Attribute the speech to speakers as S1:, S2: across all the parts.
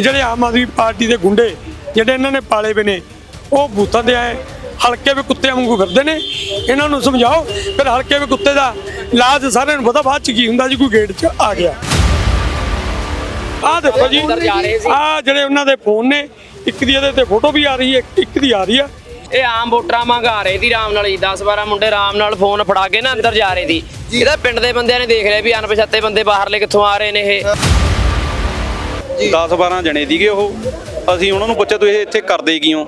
S1: ਜਿਹੜੇ ਆਮ ਆਦਮੀ ਪਾਰਟੀ ਦੇ ਗੁੰਡੇ ਜਿਹੜੇ ਇਹਨਾਂ ਨੇ ਪਾਲੇ ਵੇ ਨੇ ਉਹ ਬੂਥਾਂ ਦੇ ਆਏ ਹਲਕੇ ਵੀ ਕੁੱਤਿਆਂ ਵਾਂਗੂ ਫਿਰਦੇ ਨੇ। ਇਹਨਾਂ ਨੂੰ ਸਮਝਾਓ ਫਿਰ ਹਲਕੇ ਵੀ ਕੁੱਤੇ ਦਾ ਇਲਾਜ ਸਾਰਿਆਂ ਨੂੰ ਪਤਾ ਬਾਅਦ ਚ ਕੀ ਹੁੰਦਾ ਜੀ ਕੋਈ ਗੇਟ 'ਚ ਆ ਗਿਆ। ਆਹ ਦੇਖੋ ਜੀ ਆਹ ਜਿਹੜੇ ਉਹਨਾਂ ਦੇ ਫੋਨ ਨੇ ਇੱਕ ਦੀ ਇਹਦੇ ਤੇ ਫੋਟੋ ਵੀ ਆ ਰਹੀ ਹੈ ਇੱਕ ਦੀ ਆ ਰਹੀ ਆ।
S2: ਇਹ ਆਮ ਵੋਟਰਾਂ ਮੰਗਾ ਰਹੇ ਸੀ ਰਾਮ ਨਾਲ ਹੀ 10 12 ਮੁੰਡੇ ਰਾਮ ਨਾਲ ਫੋਨ ਫੜਾ ਕੇ ਨਾ ਅੰਦਰ ਜਾ ਰਹੇ ਸੀ। ਇਹਦਾ ਪਿੰਡ ਦੇ ਬੰਦਿਆਂ ਨੇ ਦੇਖ ਲਿਆ ਵੀ ਅਣਪਛਾਤੇ ਬੰਦੇ ਬਾਹਰਲੇ ਕਿੱਥੋਂ ਆ ਰਹੇ ਨੇ ਇਹ।
S3: 10 12 ਜਣੇ ਸੀਗੇ ਉਹ। ਅਸੀਂ ਉਹਨਾਂ ਨੂੰ ਪੁੱਛਿਆ ਤੁਸੀਂ ਇੱਥੇ ਕਰਦੇ ਕੀ ਹੋ।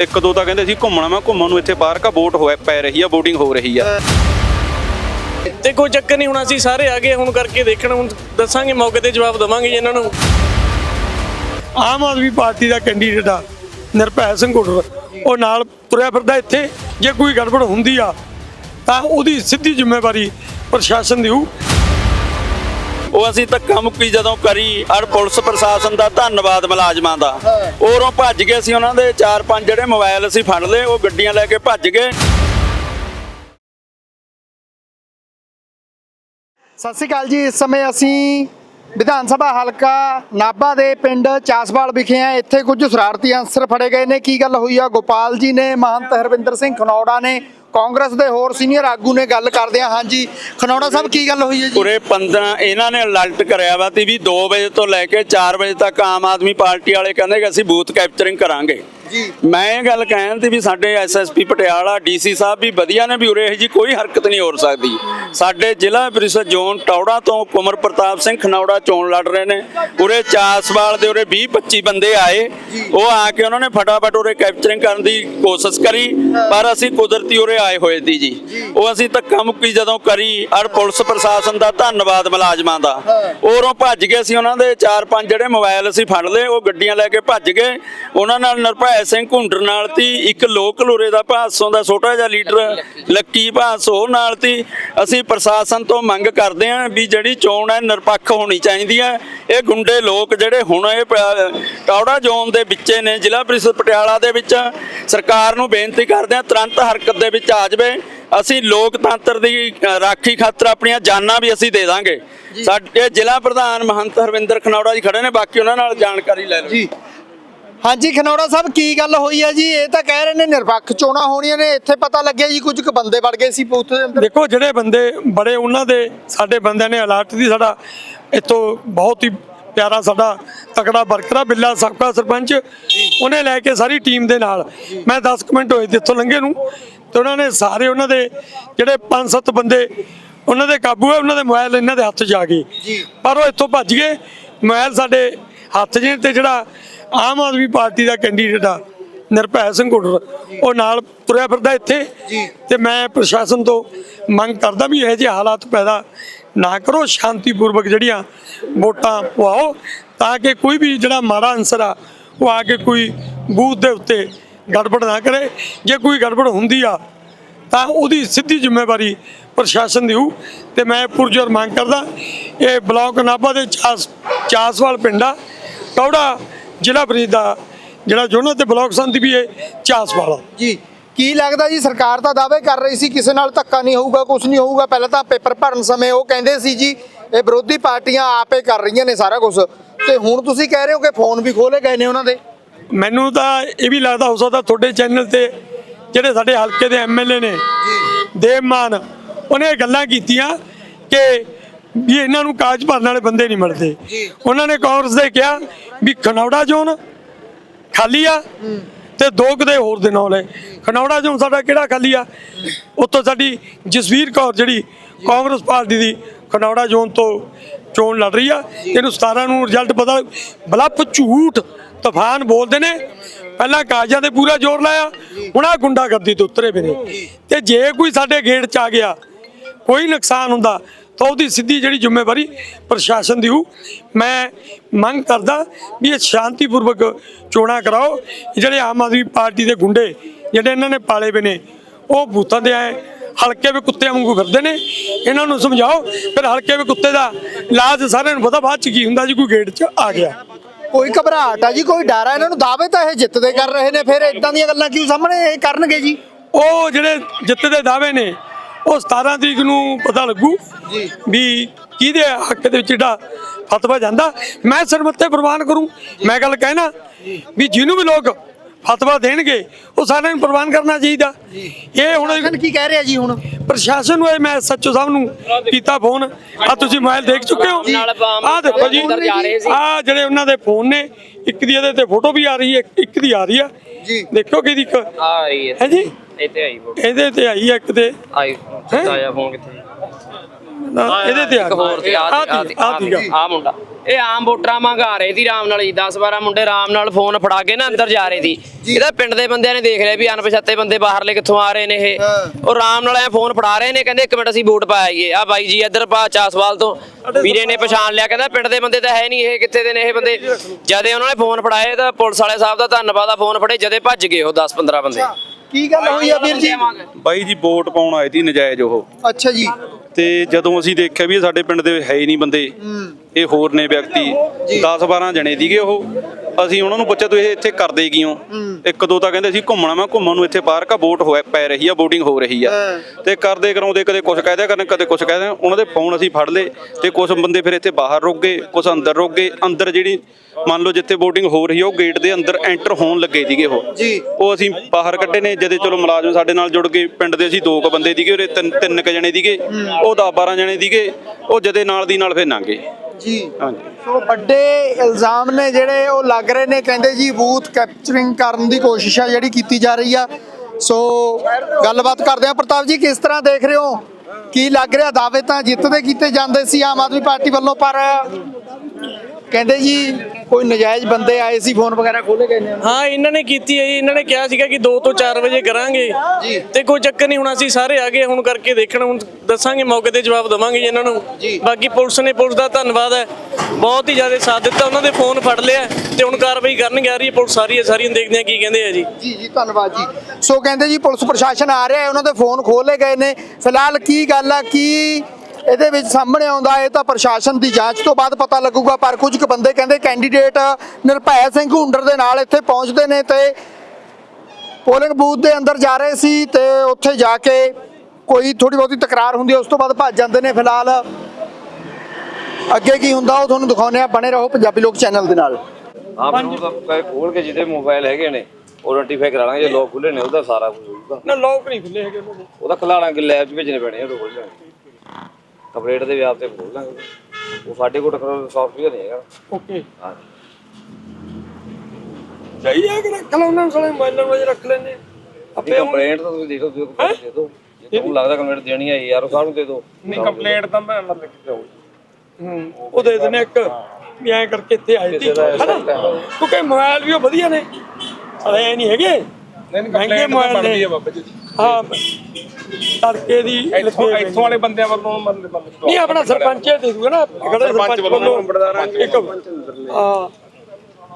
S3: ਇੱਕ ਦੋ ਤਾਂ ਕਹਿੰਦੇ ਸੀ ਘੁੰਮਣਾ। ਮੈਂ ਘੁੰਮਣ ਨੂੰ ਇੱਥੇ ਬਾਹਰ ਕਾ ਵੋਟ ਹੋਇਆ ਪੈ ਰਹੀ ਆ VOTING ਹੋ ਰਹੀ ਆ।
S4: ਤੇ ਕੋਈ ਚੱਕਰ ਨਹੀਂ ਹੋਣਾ ਸੀ ਸਾਰੇ ਆ ਗਏ ਹੁਣ ਕਰਕੇ ਦੇਖਣ ਹੁਣ ਦੱਸਾਂਗੇ ਮੌਕੇ ਤੇ ਜਵਾਬ ਦਵਾਂਗੇ ਜੀ ਇਹਨਾਂ ਨੂੰ।
S1: ਆਮ ਆਦਮੀ ਪਾਰਟੀ ਦਾ ਕੈਂਡੀਡੇਟ ਆ ਨਿਰਭੈ ਸਿੰਘ ਗੁੱਡਰ ਉਹ ਨਾਲ ਤੁਰਿਆ ਫਿਰਦਾ ਇੱਥੇ ਜੇ ਕੋਈ ਗੜਬੜ ਹੁੰਦੀ ਆ ਤਾਂ ਉਹਦੀ ਸਿੱਧੀ ਜ਼ਿੰਮੇਵਾਰੀ ਪ੍ਰਸ਼ਾਸਨ ਦੀ ਹੋਊ।
S5: ਉਹ ਅਸੀਂ ਧੱਕਾ ਮੁੱਕੀ ਜਦੋਂ ਕਰੀ ਔਰ ਪੁਲਿਸ ਪ੍ਰਸ਼ਾਸਨ ਦਾ ਧੰਨਵਾਦ ਮੁਲਾਜ਼ਮਾਂ ਦਾ। ਉਰੋਂ ਭੱਜ ਗਏ ਸੀ ਉਹਨਾਂ ਦੇ 4-5 ਜਿਹੜੇ ਮੋਬਾਈਲ ਅਸੀਂ ਫੜ ਲਏ ਉਹ ਗੱਡੀਆਂ ਲੈ ਕੇ ਭੱਜ ਗਏ।
S6: ਸਤਿ ਸ਼੍ਰੀ ਅਕਾਲ ਜੀ ਇਸ ਸਮੇਂ ਅਸੀਂ ਵਿਧਾਨ ਸਭਾ ਹਲਕਾ ਨਾਭਾ ਦੇ ਪਿੰਡ ਚਾਸਵਾਲ ਵਿਖੇ ਆ ਇੱਥੇ ਕੁਝ ਸ਼ਰਾਰਤੀ ਅੰਸਰ ਫੜੇ ਗਏ ਨੇ। ਕੀ ਗੱਲ ਹੋਈ ਆ? ਗੋਪਾਲ ਜੀ ਨੇ ਮਹੰਤ ਹਰਵਿੰਦਰ ਸਿੰਘ ਖਨੌੜਾ ਨੇ ਕਾਂਗਰਸ ਦੇ ਹੋਰ ਸੀਨੀਅਰ ਆਗੂ ਨੇ ਗੱਲ ਕਰਦੇ ਆ ਹਾਂਜੀ, ਖਨੌੜਾ ਸਾਹਿਬ, ਕੀ ਗੱਲ ਹੋਈ ਹੈ ਜੀ?
S5: ਪੂਰੇ 15 ਇਹਨਾਂ ਨੇ ਅਲਰਟ ਕਰਿਆ ਵਾ ਤੇ ਵੀ 2 ਵਜੇ ਤੋਂ ਲੈ ਕੇ 4 ਵਜੇ ਤੱਕ ਆਮ ਆਦਮੀ ਪਾਰਟੀ ਵਾਲੇ ਕਹਿੰਦੇ ਕਿ ਅਸੀਂ ਬੂਥ ਕੈਪਚਰਿੰਗ ਕਰਾਂਗੇ।
S6: ਜੀ।
S5: ਮੈਂ ਇਹ ਗੱਲ ਕਹਿਣ ਤੇ ਵੀ ਸਾਡੇ ਐਸਐਸਪੀ ਪਟਿਆਲਾ ਡੀਸੀ ਸਾਹਿਬ ਵੀ ਵਧੀਆ ਨੇ ਵੀ ਉਰੇ ਇਹ ਜੀ ਕੋਈ ਹਰਕਤ ਨਹੀਂ ਹੋ ਸਕਦੀ। ਸਾਡੇ ਜ਼ਿਲ੍ਹਾ ਪ੍ਰੀਸ਼ਦ ਜ਼ੋਨ ਟੌੜਾ ਤੋਂ ਕੁਮਰ ਪ੍ਰਤਾਪ ਸਿੰਘ ਖਨੌੜਾ ਚੋਣ ਲੜ ਰਹੇ ਨੇ। ਉਰੇ ਚਾਸਵਾਲ ਦੇ ਉਰੇ 20 25 ਬੰਦੇ ਆਏ। ਉਹ ਆ ਕੇ ਉਹਨਾਂ ਨੇ ਫਟਾਫਟ ਉਰੇ ਕੈਪਚਰਿੰਗ ਕਰਨ ਦੀ ਕੋਸ਼ਿਸ਼ ਕਰੀ ਪਰ ਅਸੀਂ ਕੁਦਰਤੀ ਉਰੇ ਆਏ ਹੋਏ ਸੀ ਜੀ। ਉਹ ਅਸੀਂ ਧੱਕਾ ਮੁੱਕੀ ਜਦੋਂ ਕਰੀ ਔਰ ਪੁਲਿਸ ਪ੍ਰਸ਼ਾਸਨ ਦਾ ਧੰਨਵਾਦ ਮੁਲਾਜ਼ਮਾਂ ਦਾ। ਉਰੋਂ ਭੱਜ ਗਏ ਸੀ ਉਹਨਾਂ ਦੇ 4-5 ਜਿਹੜੇ ਮੋਬਾਈਲ ਅਸੀਂ ਫੜ ਲਏ ਉਹ ਗੱਡੀਆਂ ਲੈ ਕੇ ਭੱਜ ਗਏ। ਉਹਨਾਂ ਨਾਲ ਨਿਰਭੈ ਸਿੰਘ ਘੁੰਡਰ ਨਾਲ ਤੀ ਇੱਕ ਲੋਕ ਲੋਰੇ ਦਾ ਭਾਸੋਂ ਦਾ ਛੋਟਾ ਜਿਹਾ ਲੀਡਰ ਲੱਕੀ ਭਾਸੋ ਨਾਲ ਤੀ। ਅਸੀਂ ਪ੍ਰਸ਼ਾਸਨ ਤੋਂ ਮੰਗ ਕਰਦੇ ਹਾਂ ਵੀ ਜਿਹੜੀ ਚੋਣ ਹੈ ਨਿਰਪੱਖ ਹੋਣੀ ਚਾਹੀਦੀ ਹੈ। ਇਹ ਗੁੰਡੇ ਲੋਕ ਜਿਹੜੇ ਹੁਣ ਇਹ ਟੌੜਾ ਜ਼ੋਨ ਦੇ ਵਿੱਚੇ ਨੇ ਜ਼ਿਲ੍ਹਾ ਪ੍ਰੀਸ਼ਦ ਪਟਿਆਲਾ ਦੇ ਵਿੱਚ। ਸਰਕਾਰ ਨੂੰ ਬੇਨਤੀ ਕਰਦੇ ਹਾਂ ਤੁਰੰਤ ਹਰਕਤ ਦੇ ਵਿੱਚ ਆ ਜਾਵੇ। ਅਸੀਂ ਲੋਕਤੰਤਰ ਦੀ ਰਾਖੀ ਖਾਤਰ ਆਪਣੀਆਂ ਜਾਨਾਂ ਵੀ ਅਸੀਂ ਦੇ ਦਾਂਗੇ। ਸਾਡੇ ਜ਼ਿਲ੍ਹਾ ਪ੍ਰਧਾਨ ਮਹੰਤ ਹਰਵਿੰਦਰ ਖਨੌੜਾ ਜੀ ਖੜੇ ਨੇ ਬਾਕੀ ਉਹਨਾਂ ਨਾਲ ਜਾਣਕਾਰੀ ਲੈ ਲਓ।
S6: ਜੀ। ਹਾਂਜੀ ਖਨੌੜਾ ਸਾਹਿਬ ਕੀ ਗੱਲ ਹੋਈ ਹੈ ਜੀ? ਇਹ ਤਾਂ ਕਹਿ ਰਹੇ ਨੇ ਨਿਰਪੱਖ ਚੋਣਾਂ ਹੋਣੀਆਂ ਨੇ। ਇੱਥੇ ਪਤਾ ਲੱਗਿਆ ਜੀ ਕੁਝ ਕੁ ਬੰਦੇ ਵੜ ਗਏ ਸੀ ਬੂਥ ਦੇ ਅੰਦਰ।
S1: ਦੇਖੋ ਜਿਹੜੇ ਬੰਦੇ ਬੜੇ ਉਹਨਾਂ ਦੇ ਸਾਡੇ ਬੰਦਿਆਂ ਨੇ ਅਲਰਟ ਦੀ ਸਾਡਾ ਇੱਥੋਂ ਬਹੁਤ ਹੀ ਪਿਆਰਾ ਸਾਡਾ ਤਕੜਾ ਵਰਕਰ ਬਿੱਲਾ ਸਾਬਕਾ ਸਰਪੰਚ ਉਹਨੇ ਲੈ ਕੇ ਸਾਰੀ ਟੀਮ ਦੇ ਨਾਲ। ਮੈਂ 10 ਕੁ ਮਿੰਟ ਹੋਏ ਤੇ ਇੱਥੋਂ ਲੰਘੇ ਨੂੰ ਤੇ ਉਹਨਾਂ ਨੇ ਸਾਰੇ ਉਹਨਾਂ ਦੇ ਜਿਹੜੇ 5-7 ਬੰਦੇ ਉਹਨਾਂ ਦੇ ਕਾਬੂ ਹੈ ਉਹਨਾਂ ਦੇ ਮੋਬਾਈਲ ਇਹਨਾਂ ਦੇ ਹੱਥ 'ਚ ਆ ਗਏ। ਪਰ ਉਹ ਇੱਥੋਂ ਭੱਜ ਗਏ। ਮੋਬਾਈਲ ਸਾਡੇ ਹੱਥ ਨੇ ਤੇ ਜਿਹੜਾ ਆਮ ਆਦਮੀ ਪਾਰਟੀ ਦਾ ਕੈਂਡੀਡੇਟ ਆ ਨਿਰਭੈ ਸਿੰਘ ਗੁੱਡਰ ਉਹ ਨਾਲ ਤੁਰਿਆ ਫਿਰਦਾ ਇੱਥੇ। ਤੇ ਮੈਂ ਪ੍ਰਸ਼ਾਸਨ ਤੋਂ ਮੰਗ ਕਰਦਾ ਵੀ ਇਹੋ ਜਿਹੇ ਹਾਲਾਤ ਪੈਦਾ ਨਾ ਕਰੋ ਸ਼ਾਂਤੀਪੂਰਵਕ ਜਿਹੜੀਆਂ ਵੋਟਾਂ ਪਵਾਓ ਤਾਂ ਕਿ ਕੋਈ ਵੀ ਜਿਹੜਾ ਮਾੜਾ ਅਨਸਰ ਆ ਉਹ ਆ ਕੇ ਕੋਈ ਬੂਥ ਦੇ ਉੱਤੇ ਗੜਬੜ ਨਾ ਕਰੇ। ਜੇ ਕੋਈ ਗੜਬੜ ਹੁੰਦੀ ਆ ਤਾਂ ਉਹਦੀ ਸਿੱਧੀ ਜ਼ਿੰਮੇਵਾਰੀ ਪ੍ਰਸ਼ਾਸਨ ਦੀ ਹੋਊ। ਤੇ ਮੈਂ ਪੁਰਜੋਰ ਮੰਗ ਕਰਦਾ ਇਹ ਬਲਾਕ ਨਾਭਾ ਦੇ ਚਾਸ ਚਾਸਵਾਲ ਪਿੰਡਾ ਟੌੜਾ ਜ਼ਿਲ੍ਹਾ ਫਰੀਦ ਦਾ ਜਿਹੜਾ ਜੋਨਾਂ ਤੇ ਬਲਾਕ ਸੰਧੀ ਵੀ ਇਹ ਚਾਸਵਾਲ
S6: ਜੀ ਕੀ ਲੱਗਦਾ ਜੀ ਸਰਕਾਰ ਤਾਂ ਦਾਅਵੇ ਕਰ ਰਹੀ ਸੀ ਕਿਸੇ ਨਾਲ ਧੱਕਾ ਨਹੀਂ ਹੋਊਗਾ ਕੁਝ ਨਹੀਂ ਹੋਊਗਾ ਪਹਿਲਾਂ ਤਾਂ ਪੇਪਰ ਭਰਨ ਸਮੇਂ ਉਹ ਕਹਿੰਦੇ ਸੀ ਜੀ ਇਹ ਵਿਰੋਧੀ ਪਾਰਟੀਆਂ ਆਪੇ ਕਰ ਰਹੀਆਂ ਨੇ ਸਾਰਾ ਕੁਝ ਤੇ ਹੁਣ ਤੁਸੀਂ ਕਹਿ ਰਹੇ ਹੋ ਕਿ ਫੋਨ ਵੀ ਖੋਲੇ ਗਏ ਨੇ ਉਹਨਾਂ ਦੇ?
S1: ਮੈਨੂੰ ਤਾਂ ਇਹ ਵੀ ਲੱਗਦਾ ਹੋ ਸਕਦਾ ਤੁਹਾਡੇ ਚੈਨਲ ਤੇ ਜਿਹੜੇ ਸਾਡੇ ਹਲਕੇ ਦੇ ਐਮਐਲਏ ਨੇ ਦੇਵਮਾਨ ਉਹਨੇ ਗੱਲਾਂ ਕੀਤੀਆਂ ਕਿ ਵੀ ਇਹਨਾਂ ਨੂੰ ਕਾਜ ਭਰਨ ਵਾਲੇ ਬੰਦੇ ਨਹੀਂ ਮਿਲਦੇ। ਉਹਨਾਂ ਨੇ ਕਾਂਗਰਸ ਦੇ ਕਿਹਾ ਵੀ ਖਨੌੜਾ ਜ਼ੋਨ ਖਾਲੀ ਆ ਤੇ ਦੋ ਕਦੇ ਹੋਰ ਦੇ ਨਾਲ ਹੈ। ਖਨੌੜਾ ਜ਼ੋਨ ਸਾਡਾ ਕਿਹੜਾ ਖਾਲੀ ਆ? ਉੱਤੋਂ ਸਾਡੀ ਜਸਵੀਰ ਕੌਰ ਜਿਹੜੀ ਕਾਂਗਰਸ ਪਾਰਟੀ ਦੀ ਖਨੌੜਾ ਜ਼ੋਨ ਤੋਂ ਚੋਣ ਲੜ ਰਹੀ ਆ ਇਹਨੂੰ 17 ਨੂੰ ਰਿਜ਼ਲਟ ਪਤਾ ਬਲੱਫ ਝੂਠ ਤੂਫਾਨ ਬੋਲਦੇ ਨੇ। ਪਹਿਲਾਂ ਕਾਜਾਂ ਤੇ ਪੂਰਾ ਜ਼ੋਰ ਲਾਇਆ ਹੁਣ ਆ ਗੁੰਡਾਗਰਦੀ ਤੇ ਉਤਰੇ ਪਏ ਨੇ ਤੇ ਜੇ ਕੋਈ ਸਾਡੇ ਗੇਟ ਚ ਆ ਗਿਆ ਕੋਈ ਨੁਕਸਾਨ ਹੁੰਦਾ ਤਾਂ ਉਹਦੀ ਸਿੱਧੀ ਜਿਹੜੀ ਜ਼ਿੰਮੇਵਾਰੀ ਪ੍ਰਸ਼ਾਸਨ ਦੀ ਹੋਊ। ਮੈਂ ਮੰਗ ਕਰਦਾ ਵੀ ਇਹ ਸ਼ਾਂਤੀਪੂਰਵਕ ਚੋਣਾਂ ਕਰਾਓ। ਜਿਹੜੇ ਆਮ ਆਦਮੀ ਪਾਰਟੀ ਦੇ ਗੁੰਡੇ ਜਿਹੜੇ ਇਹਨਾਂ ਨੇ ਪਾਲੇ ਵੇ ਨੇ ਉਹ ਬੂਥਾਂ ਦੇ ਆਏ ਹਲਕੇ ਵੀ ਕੁੱਤਿਆਂ ਵਾਂਗੂ ਫਿਰਦੇ ਨੇ। ਇਹਨਾਂ ਨੂੰ ਸਮਝਾਓ ਫਿਰ ਹਲਕੇ ਵੀ ਕੁੱਤੇ ਦਾ ਇਲਾਜ ਸਾਰਿਆਂ ਨੂੰ ਪਤਾ ਬਾਅਦ ਚ ਕੀ ਹੁੰਦਾ ਜੀ ਕੋਈ ਗੇਟ 'ਚ ਆ ਗਿਆ।
S6: ਕੋਈ ਘਬਰਾਹਟ ਆ ਜੀ ਕੋਈ ਡਰ ਆ। ਇਹਨਾਂ ਨੂੰ ਦਾਅਵੇ ਤਾਂ ਇਹ ਜਿੱਤਦੇ ਕਰ ਰਹੇ ਨੇ। ਫਿਰ ਇਦਾਂ ਦੀਆਂ ਗੱਲਾਂ ਕਿਉਂ ਸਾਹਮਣੇ ਇਹ ਕਰਨਗੇ ਜੀ?
S1: ਉਹ ਜਿਹੜੇ ਜਿੱਤੇ ਦੇ ਦਾਅਵੇ ਨੇ ਉਹ 17 ਤਰੀਕ ਨੂੰ ਪਤਾ ਲੱਗੂ
S6: ਜੀ।
S1: ਵੀ ਕਿਹਦੇ ਹੱਕ ਦੇ ਵਿੱਚ ਜਿਹੜਾ ਫਤਵਾ ਜਾਂਦਾ। ਮੈਂ ਸਰਮੱਤੇ ਪ੍ਰਵਾਨ ਕਰੂੰ। ਮੈਂ ਗੱਲ ਕਹਿਣਾ ਵੀ ਜਿਹਨੂੰ ਵੀ ਲੋਕ ਫਤਵਾ ਦੇਣਗੇ ਉਹ ਸਾਰਿਆਂ ਨੂੰ ਪ੍ਰਵਾਨ ਕਰਨਾ ਚਾਹੀਦਾ। ਇਹ ਹੁਣ
S6: ਪ੍ਰਸ਼ਾਸਨ ਕੀ ਕਹਿ ਰਿਹਾ ਜੀ ਹੁਣ?
S1: ਪ੍ਰਸ਼ਾਸਨ ਨੂੰ ਇਹ ਮੈਂ ਸੱਚੋ ਸਾਹਿਬ ਨੂੰ ਕੀਤਾ ਫੋਨ। ਆ ਤੁਸੀਂ ਮੋਬਾਈਲ ਦੇਖ ਚੁੱਕੇ ਹੋ। ਆ ਦੇਖੋ ਜੀ। ਆ ਜਿਹੜੇ ਉਹਨਾਂ ਦੇ ਫੋਨ ਨੇ ਇੱਕ ਦੀ ਇਹਦੇ ਤੇ ਫੋਟੋ ਵੀ ਆ ਰਹੀ ਹੈ ਇੱਕ ਦੀ ਆ ਰਹੀ ਆ।
S6: ਜੀ।
S1: ਦੇਖੋ ਕਿਹਦੀ ਇੱਕ
S2: ਆ ਰਹੀ ਹੈ।
S1: ਹੈ ਜੀ?
S2: ਆਈ ਫੋਟੋ
S1: ਇਹਦੇ ਤੇ ਆਈ ਆ ਇੱਕ ਤੇ।
S2: ਆਈ ਆਇਆ ਫੋਨ ਕਿੱਥੇ?
S1: ਨਾ, ਇਹਦੇ ਤੇ ਆ
S2: ਇੱਕ ਹੋਰ ਤੇ ਆ
S1: ਆ ਤੀ- ਆ ਤੀਗਾ
S2: ਆ ਮੁੰਡਾ। ਇਹ ਆਮ ਵੋਟਰਾਂ ਮੰਗਾ ਰਹੇ ਸੀ ਆਰਾਮ ਨਾਲ ਹੀ 10 12 ਮੁੰਡੇ ਆਰਾਮ ਨਾਲ ਫੋਨ ਫੜਾ ਕੇ ਨਾ ਅੰਦਰ ਜਾ ਰਹੇ ਸੀ। ਇਹਦਾ ਪਿੰਡ ਦੇ ਬੰਦਿਆਂ ਨੇ ਦੇਖ ਲਿਆ ਵੀ ਅਣਪਛਾਤੇ ਬੰਦੇ ਬਾਹਰਲੇ ਕਿੱਥੋਂ ਆ ਰਹੇ ਨੇ ਇਹ। ਉਹ ਆਰਾਮ ਨਾਲ ਐ ਫੋਨ ਫੜਾ ਰਹੇ ਨੇ ਕਹਿੰਦੇ ਇੱਕ ਮਿੰਟ ਅਸੀਂ ਵੋਟ ਪਾ ਆਈਏ ਆ ਬਾਈ ਜੀ ਇੱਧਰ ਪਾ ਚਾਸਵਾਲ ਤੋਂ ਵੀਰੇ ਨੇ ਪਛਾਣ ਲਿਆ ਕਹਿੰਦਾ ਪਿੰਡ ਦੇ ਬੰਦੇ ਤਾਂ ਹੈ ਨਹੀਂ ਇਹ ਕਿੱਥੇ ਦੇ ਨੇ ਇਹ ਬੰਦੇ। ਜਦੇ ਉਹਨਾਂ ਨੇ ਫੋਨ ਫੜਾਏ ਤਾਂ ਪੁਲਿਸ ਵਾਲੇ ਸਾਹਿਬ ਦਾ ਧੰਨਵਾਦ ਆ ਫੋਨ ਫੜੇ ਜਦੇ ਭੱਜ ਗਏ ਉਹ 10 15 ਬੰਦੇ।
S6: ਕੀ ਗੱਲ ਹੋਈ ਆ ਵੀਰ ਜੀ?
S3: ਬਾਈ ਜੀ ਵੋਟ ਪਾਉਣ ਆਏ ਸੀ ਨਜਾਇਜ਼ ਉਹ।
S6: ਅੱਛਾ ਜੀ।
S3: ਤੇ ਜਦੋਂ ਅਸੀਂ ਦੇਖਿਆ ਵੀ ਇਹ ਸਾਡੇ ਪਿੰਡ ਦੇ ਹੈ ਹੀ ਨਹੀਂ ਬੰਦੇ ਇਹ ਹੋਰ ਨੇ ਵਿਅਕਤੀ 10 12 ਜਣੇ ਸੀਗੇ ਉਹ। ਅਸੀਂ ਉਹਨਾਂ ਨੂੰ ਪੁੱਛਿਆ ਤੁਸੀਂ ਇੱਥੇ ਕਰਦੇ ਕੀ ਹੋ। ਇੱਕ ਦੋ ਤਾਂ ਕਹਿੰਦੇ ਸੀ ਘੁੰਮਣਾ ਮੈਂ ਘੁੰਮਣ ਨੂੰ ਇੱਥੇ ਪਾਰਕ ਆ ਵੋਟ ਹੋਇਆ ਪੈ ਰਹੀ ਆ VOTING ਹੋ ਰਹੀ ਆ। ਤੇ ਕਰਦੇ ਕਰਾਉਂਦੇ ਕਦੇ ਕੁਝ ਕਹਿ ਦਿਆ ਕਰਨ ਕਦੇ ਕੁਝ ਕਹਿ ਦਿਆ। ਉਹਨਾਂ ਦੇ ਫੋਨ ਅਸੀਂ ਫੜ ਲਏ ਤੇ ਕੁਝ ਬੰਦੇ ਫਿਰ ਇੱਥੇ ਬਾਹਰ ਰੁਕ ਗਏ ਕੁਝ ਅੰਦਰ ਰੁਕ ਗਏ। ਅੰਦਰ ਜਿਹੜੀ ਮੰਨ ਲਓ ਜਿੱਥੇ VOTING ਹੋ ਰਹੀ ਆ ਉਹ ਗੇਟ ਦੇ ਅੰਦਰ ਐਂਟਰ ਹੋਣ ਲੱਗੇ ਸੀਗੇ ਉਹ।
S6: ਜੀ।
S3: ਉਹ ਅਸੀਂ ਬਾਹਰ ਕੱਢੇ ਨੇ ਜਦੇ ਚਲੋ ਮੁਲਾਜ਼ਮ ਸਾਡੇ ਨਾਲ ਜੁੜ ਗਏ ਪਿੰਡ ਦੇ ਅਸੀਂ ਦੋ ਕੁ ਬੰਦੇ ਸੀਗੇ ਉਰੇ ਤਿੰਨ ਤਿੰਨ ਕ ਜਣੇ ਸੀਗੇ ਉਹ 10 12 ਜਣੇ ਸੀਗੇ ਉਹ ਜਦੇ ਨਾਲ ਦੀ ਨਾਲ ਫਿਰ ਲੰਘੇ
S6: ਜੀ।
S3: ਹਾਂਜੀ।
S6: ਸੋ ਵੱਡੇ ਇਲਜ਼ਾਮ ਨੇ ਜਿਹੜੇ ਉਹ ਲੱਗ ਰਹੇ ਨੇ ਕਹਿੰਦੇ ਜੀ ਬੂਥ ਕੈਪਚਰਿੰਗ ਕਰਨ ਦੀ ਕੋਸ਼ਿਸ਼ ਆ ਜਿਹੜੀ ਕੀਤੀ ਜਾ ਰਹੀ ਆ। ਸੋ ਗੱਲਬਾਤ ਕਰਦੇ ਆ। ਪ੍ਰਤਾਪ ਜੀ ਕਿਸ ਤਰ੍ਹਾਂ ਦੇਖ ਰਹੇ ਹੋ? ਕੀ ਲੱਗ ਰਿਹਾ? ਦਾਅਵੇ ਤਾਂ ਜਿੱਤ ਦੇ ਕੀਤੇ ਜਾਂਦੇ ਸੀ ਆਮ ਆਦਮੀ ਪਾਰਟੀ ਵੱਲੋਂ ਪਰ ਕਹਿੰਦੇ ਜੀ ਕੋਈ ਨਜਾਇਜ਼ ਬੰਦੇ ਆਏ ਸੀ ਫੋਨ ਵਗੈਰਾ ਖੋਲੇ ਗਏ ਨੇ
S4: ਹਾਂ ਇਹਨਾਂ ਨੇ ਕੀਤੀ ਹੈ ਜੀ। ਇਹਨਾਂ ਨੇ ਕਿਹਾ ਸੀਗਾ ਕਿ 2 ਤੋਂ 4 ਵਜੇ ਕਰਾਂਗੇ।
S6: ਜੀ।
S4: ਤੇ ਕੋਈ ਚੱਕਰ ਨਹੀਂ ਹੁਣ ਅਸੀਂ ਸਾਰੇ ਆ ਗਏ ਹੁਣ ਕਰਕੇ ਦੇਖਣ ਹੁਣ ਦੱਸਾਂਗੇ ਮੌਕੇ ਤੇ ਜਵਾਬ ਦਵਾਂਗੇ ਜੀ ਇਹਨਾਂ ਨੂੰ। ਬਾਕੀ ਪੁਲਿਸ ਨੇ ਪੁਲਿਸ ਦਾ ਧੰਨਵਾਦ ਹੈ। ਬਹੁਤ ਹੀ ਜ਼ਿਆਦਾ ਸਾਥ ਦਿੱਤਾ ਉਹਨਾਂ ਦੇ ਫੋਨ ਫੜ ਲਿਆ ਤੇ ਹੁਣ ਕਾਰਵਾਈ ਕਰਨਗੇ ਆ ਰਹੀ ਹੈ। ਪੁਲਿਸ ਸਾਰੀ ਹੈ ਸਾਰੀਆਂ ਦੇਖਦੇ ਆ ਕੀ ਕਹਿੰਦੇ ਆ ਜੀ।
S6: ਜੀ ਜੀ ਧੰਨਵਾਦ ਜੀ। ਸੋ ਕਹਿੰਦੇ ਜੀ ਪੁਲਿਸ ਪ੍ਰਸ਼ਾਸਨ ਆ ਰਿਹਾ ਹੈ ਉਹਨਾਂ ਦੇ ਫੋਨ ਖੋਲੇ ਗਏ ਨੇ। ਫਿਲਹਾਲ ਕੀ ਗੱਲ ਆ ਕੀ ਇਹਦੇ ਵਿੱਚ ਸਾਹਮਣੇ ਆਉਂਦਾ ਹੈ ਤਾਂ ਪ੍ਰਸ਼ਾਸਨ ਦੀ ਜਾਂਚ ਤੋਂ ਬਾਅਦ ਪਤਾ ਲੱਗੂਗਾ ਪਰ ਕੁਝ ਕੁ ਬੰਦੇ ਕਹਿੰਦੇ ਕੈਂਡੀਡੇਟ ਨਿਰਭੈ ਸਿੰਘ ਹੁੰਡਰ ਦੇ ਨਾਲ ਇੱਥੇ ਪਹੁੰਚਦੇ ਨੇ ਤੇ ਪੋਲਿੰਗ ਬੂਥ ਦੇ ਅੰਦਰ ਜਾ ਰਹੇ ਸੀ ਤੇ ਉੱਥੇ ਜਾ ਕੇ ਕੋਈ ਥੋੜੀ ਬਹੁਤੀ ਤਕਰਾਰ ਹੁੰਦੀ ਹੈ ਉਸ ਤੋਂ ਬਾਅਦ ਭੱਜ ਜਾਂਦੇ ਨੇ ਫਿਲਹਾਲ। ਅੱਗੇ ਕੀ ਹੁੰਦਾ ਉਹ ਤੁਹਾਨੂੰ ਦਿਖਾਉਂਦੇ ਆ ਬਣੇ ਰਹੋ ਪੰਜਾਬੀ ਲੋਕ ਚੈਨਲ ਦੇ ਨਾਲ।
S7: ਫਿਰ ਉਹ ਤਾਂ ਖੋਲ ਕੇ ਜਿਹਦੇ ਮੋਬਾਈਲ ਹੈਗੇ ਨੇ ਉਹ ਆਇਡੈਂਟੀਫਾਈ ਕਰਾ ਲਾਂਗੇ ਜੇ ਲੋਕ ਖੁੱਲੇ ਨੇ ਉਹਦਾ ਸਾਰਾ ਕੁਝ ਹੋਊਗਾ।
S1: ਨਾ ਲੋਕ ਨਹੀਂ ਖੁੱਲੇ ਹੈਗੇ
S7: ਉਹਦਾ ਖਲਾ ਲਾਂਗੇ ਲੈਬ 'ਚ ਭੇਜਣੇ ਪੈਣੇ ਉਹ ਖੋਲ ਕੰਪਲੀਟ ਦੇ ਵਿਆਪ ਤੇ ਖੋਲ ਲਾਂਗੇ। ਉਹ ਸਾਡੇ ਕੋਲ ਸੌਫਟਵੇਅਰ ਨਹੀਂ ਹੈਗਾ।
S1: ਓਕੇ
S7: ਹਾਂ
S1: ਚਾਹੀਏ ਕਿ ਰੱਖ ਲਾ ਉਹਨਾਂ ਨੂੰ ਸਾਲੇ ਮੋਬਾਈਲਾਂ ਵਿੱਚ ਰੱਖ ਲੈਣੇ ਆਪੇ
S7: ਕੰਪਲੇਂਟ ਤਾਂ ਤੁਸੀਂ ਦੇਖੋ ਤੁਸੀਂ ਕੰਪਲੇਂਟ ਦੇ ਦਿਓ। ਜੇ ਤੁਹਾਨੂੰ ਲੱਗਦਾ ਕੰਪਲੇਂਟ ਦੇਣੀ ਹੈ ਯਾਰ ਉਹ ਸਾਰਿਆਂ ਨੂੰ ਦੇ ਦਿਓ।
S1: ਨਹੀਂ ਕੰਪਲੇਂਟ ਤਾਂ ਮੈਂ ਲਿਖ ਕੇ ਹੂੰ ਉਹ ਦੇ ਦਿੰਦੇ ਇੱਕ। ਵੀ ਐਂ ਕਰਕੇ ਇੱਥੇ ਆਏ ਸੀ। ਹਨਾ? ਕਿਉਂਕਿ ਮੋਬਾਈਲ ਵੀ ਉਹ ਵਧੀਆ ਨੇ। ਐ ਨਹੀਂ ਹੈਗੇ। ਮਹਿੰਗੇ ਮੋਬਾਈਲ ਨੇ। ਹਾਂ ਤੜਕੇ ਦੀ ਇੱਥੋਂ ਇੱਥੋਂ ਵਾਲੇ ਬੰਦਿਆਂ ਵੱਲੋਂ ਨਹੀਂ ਆਪਣਾ ਸਰਪੰਚ ਇਹ ਦੇ ਦੂਗਾ ਨਾ ਖੜੇ ਸਰਪੰਚ ਵੱਲੋਂ ਇੱਕ ਹਾਂ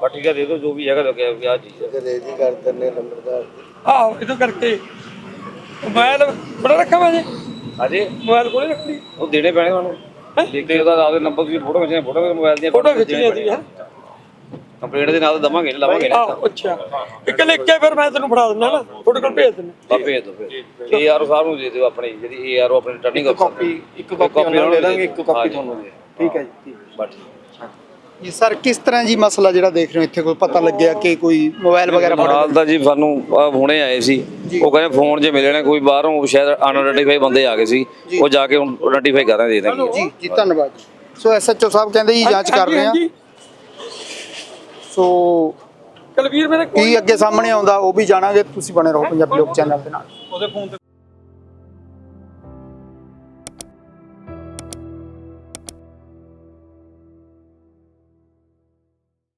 S7: ਬਸ ਠੀਕ ਹੈ। ਦੇ ਦਿਓ ਜੋ ਵੀ ਹੈਗਾ ਲੱਗਿਆ ਵੀ ਆਹ ਚੀਜ਼ ਹੈ
S1: ਆਹੋ ਇਹਦੋਂ ਕਰਕੇ। ਮੋਬਾਈਲ ਬੜਾ ਰੱਖਾ ਮੈਂ ਜੀ।
S7: ਹਾਂਜੀ?
S1: ਮੋਬਾਈਲ ਕੋਲੇ ਰੱਖ। ਲਈ
S7: ਉਹ ਦੇਣੇ ਪੈਣੇ ਤੁਹਾਨੂੰ ਦੇਖਦੇ ਉਹਦਾ ਆਪਦੇ ਨੰਬਰ ਤੁਸੀਂ ਫੋਟੋ ਖਿੱਚਣੇ ਫੋਟੋ ਮੋਬਾਈਲ ਦੀਆਂ
S1: ਫੋਟੋ ਖਿੱਚਣੀ ਹੈ?
S7: ਕੰਪਲੇਂਟ ਦੇ ਨਾਲ ਦਵਾਂਗੇ ਲਵਾਂਗੇ ਨਾ।
S1: ਆਹ ਅੱਛਾ। ਇੱਕ ਲਿਖ ਕੇ ਫਿਰ ਮੈਂ ਤੈਨੂੰ ਫੜਾ ਦਿੰਦਾ ਨਾ ਤੁਹਾਡੇ ਕੋਲ ਭੇਜ ਦਿੰਦਾ।
S7: ਬਾ ਭੇਜ ਦਿਓ ਫਿਰ। ਇਹ ਆਰਓ ਸਾਹਿਬ ਨੂੰ ਦੇ ਦਿਓ ਆਪਣੀ ਜਿਹੜੀ ਇਹ ਆਰਓ ਆਪਣੀ ਰਿਟਰਨਿੰਗ ਕਾਪੀ ਇੱਕ ਕਾਪੀ ਉਹਨਾਂ ਨੂੰ ਦੇ ਦਾਂਗੇ ਇੱਕ ਕਾਪੀ ਤੁਹਾਨੂੰ ਦੇ
S6: ਠੀਕ ਹੈ ਜੀ
S7: ਬਸ।
S6: ਜੀ ਸਰ ਕਿਸ ਤਰ੍ਹਾਂ ਜੀ ਮਸਲਾ ਜਿਹੜਾ ਦੇਖ ਰਹੇ ਹੋ ਇੱਥੇ ਕੋਈ ਪਤਾ ਲੱਗਿਆ ਕਿ ਕੋਈ ਮੋਬਾਈਲ ਵਗੈਰਾ ਫੜ
S7: ਨਾਲ ਤਾਂ ਜੀ ਸਾਨੂੰ ਆਹ ਹੁਣੇ ਆਏ ਸੀ। ਉਹ ਕਹਿੰਦੇ ਫੋਨ 'ਚ ਮਿਲੇ ਨੇ ਕੋਈ ਬਾਹਰੋਂ ਸ਼ਾਇਦ ਅਨਆਇਡੈਂਟੀਫਾਈ ਬੰਦੇ ਆ ਗਏ ਸੀ। ਉਹ ਜਾ ਕੇ ਹੁਣ ਆਇਡੈਂਟੀਫਾਈ ਕਰਾਂਗੇ ਦੇ ਦਾਂਗੇ
S6: ਜੀ ਜੀ ਧੰਨਵਾਦ ਜੀ। ਸੋ ਐਸਐਚਓ ਸਾਹਿਬ ਕਹਿੰਦੇ ਜੀ ਜਾਂਚ ਕਰ ਰਹੇ ਆ ਸੋ
S1: ਕੁਲਵੀਰ ਮੇਰੇ
S6: ਕੀ ਅੱਗੇ ਸਾਹਮਣੇ ਆਉਂਦਾ ਉਹ ਵੀ ਜਾਣਾਂਗੇ ਤੁਸੀਂ ਬਣੇ ਰਹੋ ਪੰਜਾਬੀ ਲੋਕ ਚੈਨਲ ਦੇ ਨਾਲ।